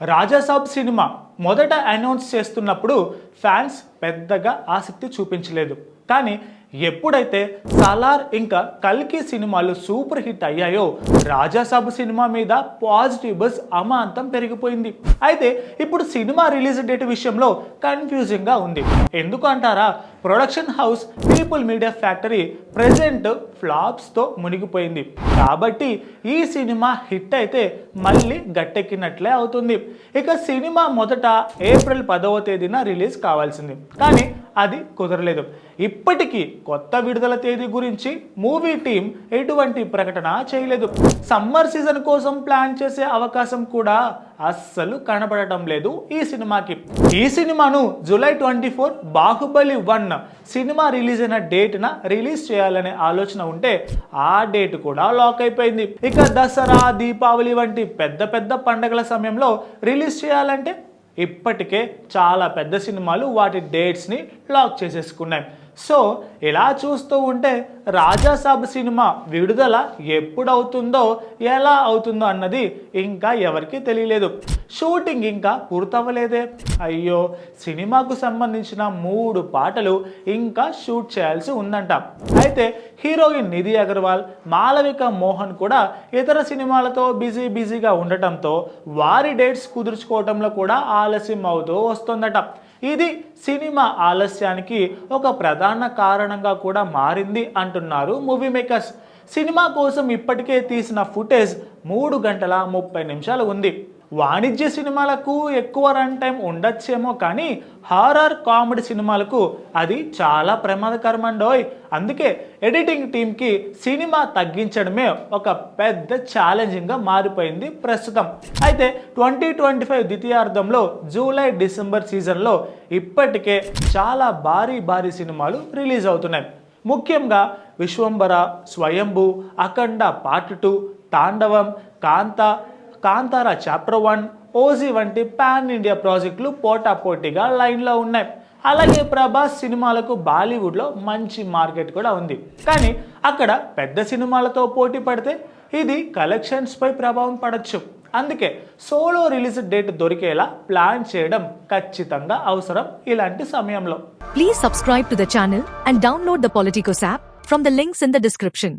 రాజాసాబ్ సినిమా మొదట అనౌన్స్ చేస్తున్నప్పుడు ఫ్యాన్స్ పెద్దగా ఆసక్తి చూపించలేదు. కానీ ఎప్పుడైతే సలార్ ఇంకా కల్కి సినిమాలు సూపర్ హిట్ అయ్యాయో రాజాసాబు సినిమా మీద పాజిటివ్ బస్ అమాంతం పెరిగిపోయింది. అయితే ఇప్పుడు సినిమా రిలీజ్ డేట్ విషయంలో కన్ఫ్యూజింగ్గా ఉంది. ఎందుకు అంటారా? Production house People Media Factory present ఫ్లాప్స్తో మునిగిపోయింది. కాబట్టి ఈ సినిమా హిట్ అయితే మళ్ళీ గట్టెక్కినట్లే అవుతుంది. ఇక సినిమా మొదట ఏప్రిల్ పదవ తేదీన రిలీజ్ కావాల్సింది. కానీ అది కుదరలేదు. ఇప్పటికీ కొత్త విడుదల తేదీ గురించి మూవీ టీం ఎటువంటి ప్రకటన చేయలేదు. సమ్మర్ సీజన్ కోసం ప్లాన్ చేసే అవకాశం కూడా అస్సలు కనబడటం లేదు ఈ సినిమాకి. ఈ సినిమాను July twenty four Baahubali one cinema release అయిన డేట్న రిలీజ్ చేయాలనే ఆలోచన ఉంటే ఆ డేట్ కూడా లాక్ అయిపోయింది. ఇక దసరా దీపావళి వంటి పెద్ద పెద్ద పండగల సమయంలో రిలీజ్ చేయాలంటే ఇప్పటికే చాలా పెద్ద సినిమాలు వాటి డేట్స్ని లాక్ చేసేసుకున్నాయి. సో ఇలా చూస్తూ ఉంటే రాజాసాబ్ సినిమా విడుదల ఎప్పుడు అవుతుందో ఎలా అవుతుందో అన్నది ఇంకా ఎవరికీ తెలియలేదు. షూటింగ్ ఇంకా పూర్తవ్వలేదే. అయ్యో సినిమాకు సంబంధించిన మూడు పాటలు ఇంకా షూట్ చేయాల్సి ఉందంట. అయితే హీరోయిన్ నిధి అగర్వాల్ మాలవిక మోహన్ కూడా ఇతర సినిమాలతో బిజీ బిజీగా ఉండటంతో వారి డేట్స్ కుదుర్చుకోవడంలో కూడా ఆలస్యం అవుతూ వస్తుందట. ఇది సినిమా ఆలస్యానికి ఒక ప్రధాన కారణంగా కూడా మారింది అంటున్నారు మూవీ మేకర్స్. సినిమా కోసం ఇప్పటికే తీసిన ఫుటేజ్ మూడు గంటల ముప్పై నిమిషాలు ఉంది. వాణిజ్య సినిమాలకు ఎక్కువ రన్ టైం ఉండొచ్చేమో కానీ హారర్ కామెడీ సినిమాలకు అది చాలా ప్రమాదకరమండోయ్. అందుకే ఎడిటింగ్ టీంకి సినిమా తగ్గించడమే ఒక పెద్ద ఛాలెంజింగ్గా మారిపోయింది ప్రస్తుతం. అయితే ట్వంటీ ట్వంటీ ఫైవ్ ద్వితీయార్థంలో జూలై డిసెంబర్ సీజన్లో ఇప్పటికే చాలా భారీ భారీ సినిమాలు రిలీజ్ అవుతున్నాయి. ముఖ్యంగా Vishwambhara Swayambhu Akhanda part two Thandavam Kaantha Kantara chapter one OG వంటి పాన్ ఇండియా ప్రాజెక్టులు పోటాపోటీగా లైన్లో ఉన్నాయి. అలాగే ప్రభాస్ సినిమాలకు బాలీవుడ్లో మంచి మార్కెట్ కూడా ఉంది. కానీ అక్కడ పెద్ద సినిమాలతో పోటీ పడితే ఇది కలెక్షన్స్పై ప్రభావం పడచ్చు. అందుకే సోలో రిలీజ్ డేట్ దొరికేలా ప్లాన్ చేయడం ఖచ్చితంగా అవసరం ఇలాంటి సమయంలో. Please subscribe to the channel and download the Politikos app from the links in the description